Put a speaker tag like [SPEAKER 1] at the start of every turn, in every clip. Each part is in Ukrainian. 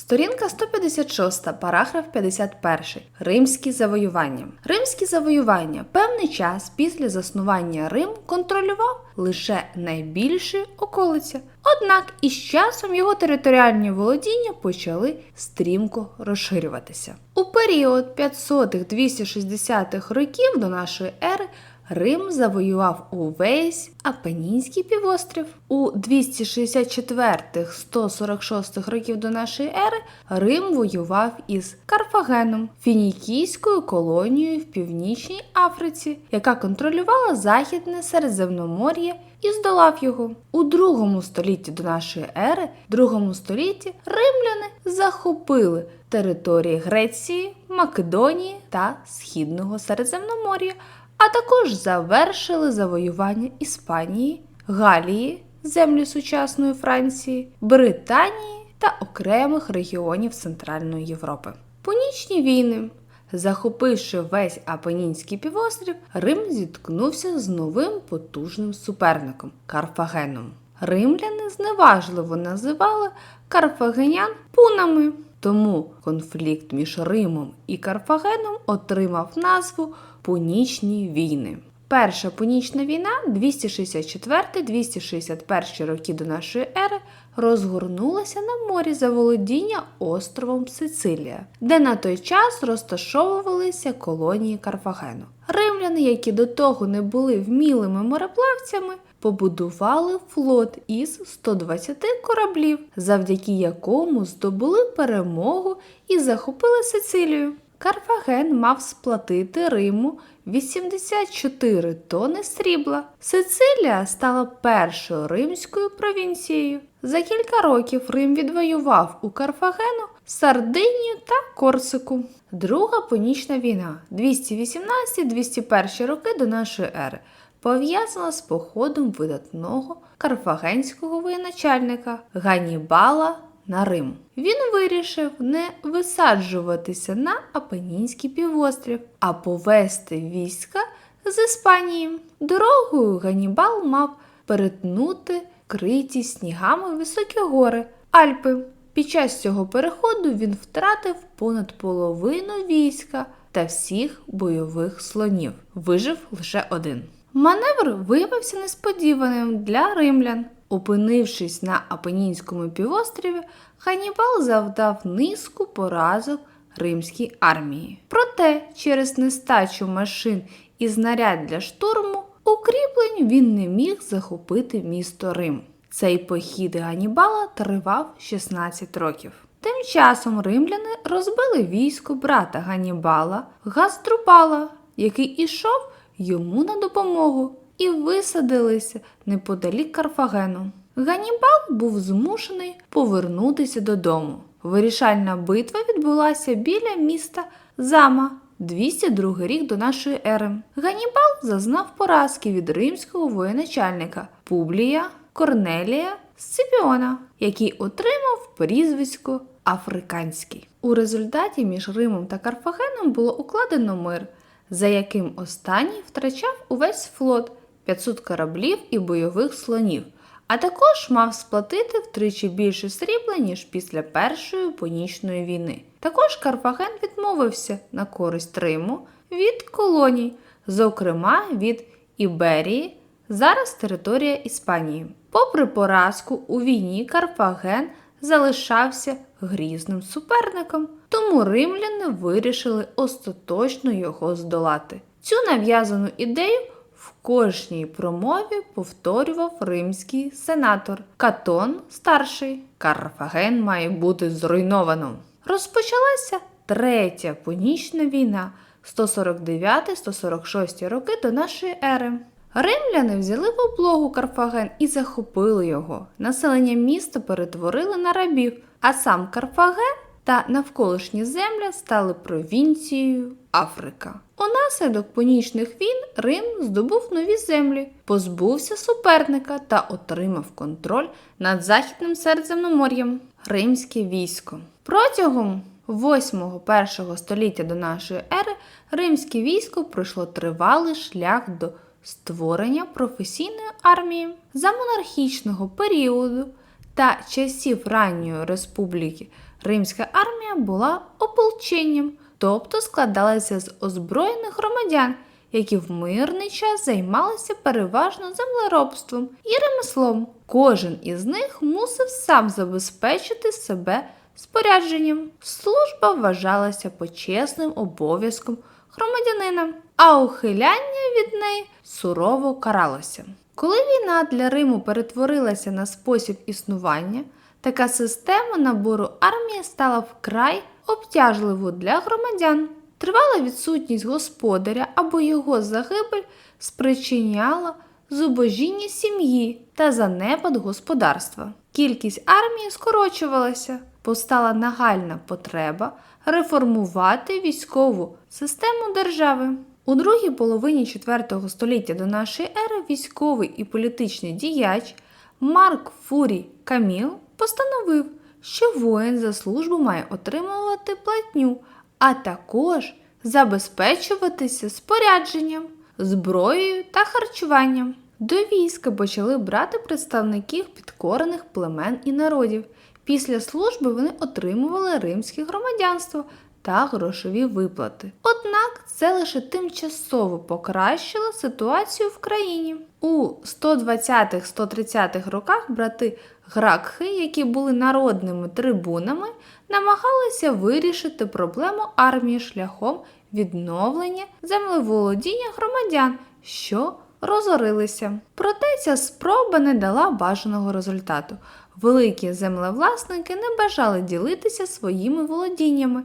[SPEAKER 1] Сторінка 156, параграф 51. Римські завоювання. Римські завоювання певний час після заснування Рим контролював лише найбільші околиці. Однак із часом його територіальні володіння почали стрімко розширюватися. У період 500-260-х років до нашої ери Рим завоював увесь Апенінський півострів. У 264-146 років до нашої ери Рим воював із Карфагеном, фінікійською колонією в Північній Африці, яка контролювала Західне Середземномор'я і здолав його. У другому столітті до нашої ери, другому столітті, римляни захопили території Греції, Македонії та Східного Середземномор'я а також завершили завоювання Іспанії, Галії, землі сучасної Франції, Британії та окремих регіонів Центральної Європи. Пунічні війни. Захопивши весь Апенінський півострів, Рим зіткнувся з новим потужним суперником Карфагеном. Римляни зневажливо називали карфагенян пунами, тому конфлікт між Римом і Карфагеном отримав назву Пунічні війни. Перша пунічна війна 264-261 роки до нашої ери розгорнулася на морі за володіння островом Сицилія, де на той час розташовувалися колонії Карфагену. Римляни, які до того не були вмілими мореплавцями, побудували флот із 120 кораблів, завдяки якому здобули перемогу і захопили Сицилію. Карфаген мав сплатити Риму 84 тони срібла. Сицилія стала першою римською провінцією. За кілька років Рим відвоював у Карфагену Сардинію та Корсику. Друга понічна війна 218-201 роки до нашої ери пов'язана з походом видатного карфагенського воєначальника Ганібала на Рим. Він вирішив не висаджуватися на Апенінський півострів, а повести війська з Іспанії. Дорогою Ганібал мав перетнути криті снігами високі гори Альпи. Під час цього переходу він втратив понад половину війська та всіх бойових слонів. Вижив лише один. Маневр виявився несподіваним для римлян. Опинившись на Апенінському півострові, Ханібал завдав низку поразок римській армії. Проте, через нестачу машин і знаряд для штурму, укріплень він не міг захопити місто Рим. Цей похід Ганібала тривав 16 років. Тим часом римляни розбили військо брата Ганібала Газдрубала, який ішов йому на допомогу і висадилися неподалік Карфагену. Ганібал був змушений повернутися додому. Вирішальна битва відбулася біля міста Зама, 202 рік до нашої ери. Ганібал зазнав поразки від римського воєначальника Публія Корнелія Сципіона, який отримав прізвисько Африканський. У результаті між Римом та Карфагеном було укладено мир, за яким останній втрачав увесь флот 500 кораблів і бойових слонів, а також мав сплатити втричі більше срібла, ніж після Першої понічної війни. Також Карфаген відмовився на користь Риму від колоній, зокрема від Іберії, зараз територія Іспанії. Попри поразку у війні Карфаген залишався грізним суперником, тому римляни вирішили остаточно його здолати. Цю нав'язану ідею в кожній промові повторював римський сенатор Катон старший. Карфаген має бути зруйновано. Розпочалася третя понічна війна 149-146 роки до нашої ери. Римляни взяли в облогу Карфаген і захопили його. Населення міста перетворили на рабів, а сам Карфаген та навколишні землі стали провінцією Африка. Унаслідок понічних війн Рим здобув нові землі, позбувся суперника та отримав контроль над Західним Середземномор'ям. Римське військо. Протягом 8-1 століття до нашої ери римське військо пройшло тривалий шлях до створення професійної армії за монархічного періоду та часів ранньої республіки Римська армія була ополченням, тобто складалася з озброєних громадян, які в мирний час займалися переважно землеробством і ремеслом. Кожен із них мусив сам забезпечити себе спорядженням. Служба вважалася почесним обов'язком громадянина, а ухиляння від неї сурово каралося. Коли війна для Риму перетворилася на спосіб існування, така система набору армії стала вкрай обтяжливою для громадян. Тривала відсутність господаря або його загибель спричиняла зубожіння сім'ї та занепад господарства. Кількість армії скорочувалася, постала нагальна потреба реформувати військову систему держави. У другій половині IV століття до нашої ери військовий і політичний діяч Марк Фурій Каміл постановив, що воїн за службу має отримувати платню, а також забезпечуватися спорядженням, зброєю та харчуванням. До війська почали брати представників підкорених племен і народів. Після служби вони отримували римське громадянство та грошові виплати. Однак це лише тимчасово покращило ситуацію в країні. У 120-130-х роках брати Гракхи, які були народними трибунами, намагалися вирішити проблему армії шляхом відновлення землеволодіння громадян, що розорилися. Проте ця спроба не дала бажаного результату. Великі землевласники не бажали ділитися своїми володіннями,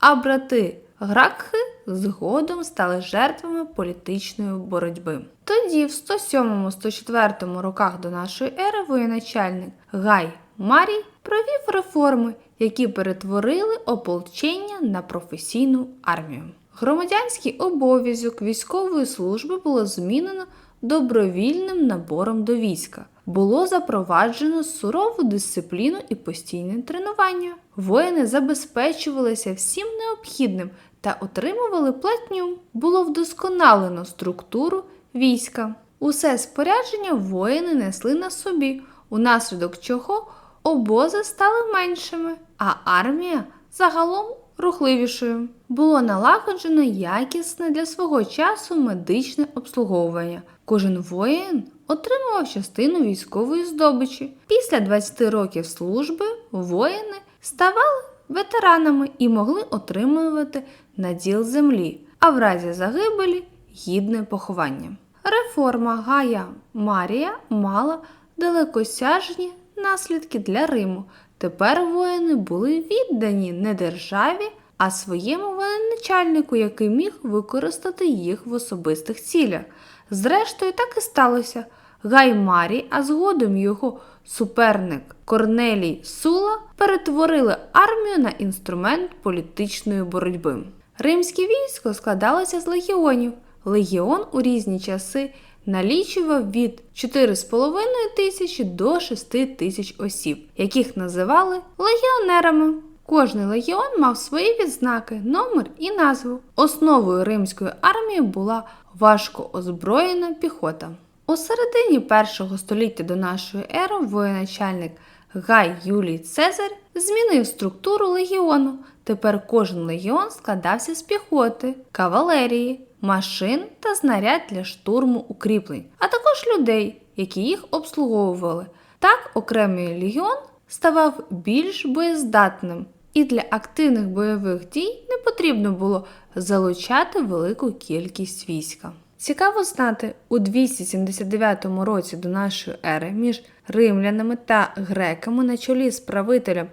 [SPEAKER 1] а брати Гракхи згодом стали жертвами політичної боротьби. Тоді, в 107-104 роках до нашої ери, воєначальник Гай Марій провів реформи, які перетворили ополчення на професійну армію. Громадянський обов'язок військової служби було змінено добровільним набором до війська. Було запроваджено сурову дисципліну і постійне тренування. Воїни забезпечувалися всім необхідним та отримували платню. Було вдосконалено структуру війська. Усе спорядження воїни несли на собі, унаслідок чого обози стали меншими, а армія загалом рухливішою. Було налагоджено якісне для свого часу медичне обслуговування. Кожен воїн отримував частину військової здобичі. Після 20 років служби воїни ставали ветеранами і могли отримувати наділ землі, а в разі загибелі гідне поховання. Реформа Гая Марія мала далекосяжні наслідки для Риму. Тепер воїни були віддані не державі, а своєму воєначальнику, який міг використати їх в особистих цілях. Зрештою, так і сталося. Гай Марій, а згодом його суперник Корнелій Сула перетворили армію на інструмент політичної боротьби. Римське військо складалося з легіонів. Легіон у різні часи налічував від 4,5 тисячі до 6 тисяч осіб, яких називали легіонерами. Кожний легіон мав свої відзнаки, номер і назву. Основою римської армії була важко озброєна піхота. У середині першого століття до нашої ери воєначальник Гай Юлій Цезар змінив структуру легіону. Тепер кожен легіон складався з піхоти, кавалерії, машин та знаряд для штурму укріплень, а також людей, які їх обслуговували. Так окремий легіон ставав більш боєздатним, і для активних бойових дій не потрібно було залучати велику кількість війська. Цікаво знати, у 279 році до нашої ери між римлянами та греками на чолі з правителем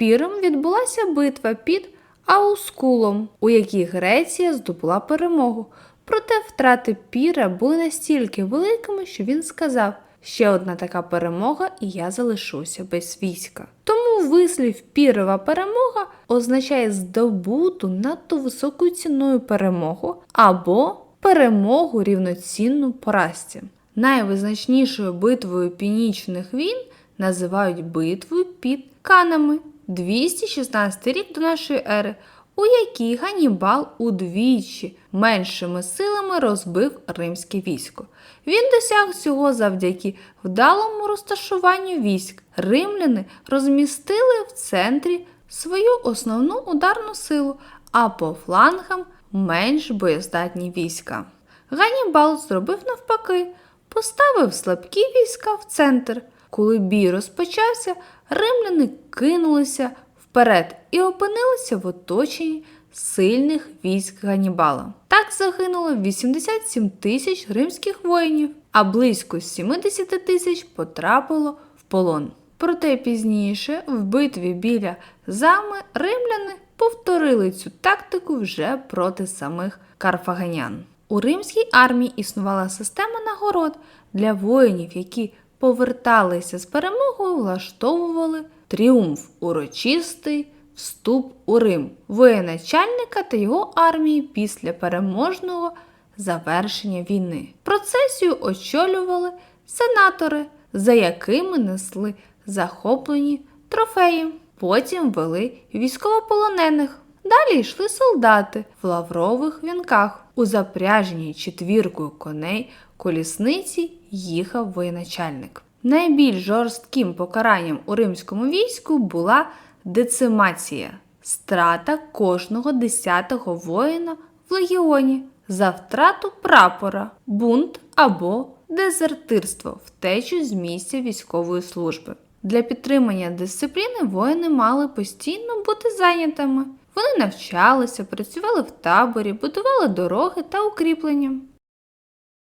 [SPEAKER 1] Піром відбулася битва під Аускулом, у якій Греція здобула перемогу. Проте втрати Піра були настільки великими, що він сказав: ще одна така перемога, і я залишуся без війська. Тому вислів Пірова перемога означає здобуту надто високою ціною перемогу або перемогу рівноцінну поразці. Найвизначнішою битвою пінічних війн називають битвою під Канами 216 рік до нашої ери, у якій Ганібал удвічі меншими силами розбив римське військо. Він досяг цього завдяки вдалому розташуванню військ. Римляни розмістили в центрі свою основну ударну силу, а по флангам менш боєздатні війська. Ганнібал зробив навпаки, поставив слабкі війська в центр. Коли бій розпочався, римляни кинулися вперед і опинилися в оточенні сильних військ Ганнібала. Так загинуло 87 тисяч римських воїнів, а близько 70 тисяч потрапило в полон. Проте пізніше, в битві біля зами, римляни повторили цю тактику вже проти самих карфагенян. У римській армії існувала система нагород для воїнів, які поверталися з перемогою, влаштовували тріумф урочистий вступ у Рим воєначальника та його армії після переможного завершення війни. Процесію очолювали сенатори, за якими несли захоплені трофеї. Потім вели військовополонених. Далі йшли солдати в лаврових вінках. У запряженій четвіркою коней колісниці їхав воєначальник. Найбільш жорстким покаранням у римському війську була децимація страта кожного десятого воїна в легіоні за втрату прапора, бунт або дезертирство, втечу з місця військової служби. Для підтримання дисципліни воїни мали постійно бути зайнятими. Вони навчалися, працювали в таборі, будували дороги та укріплення.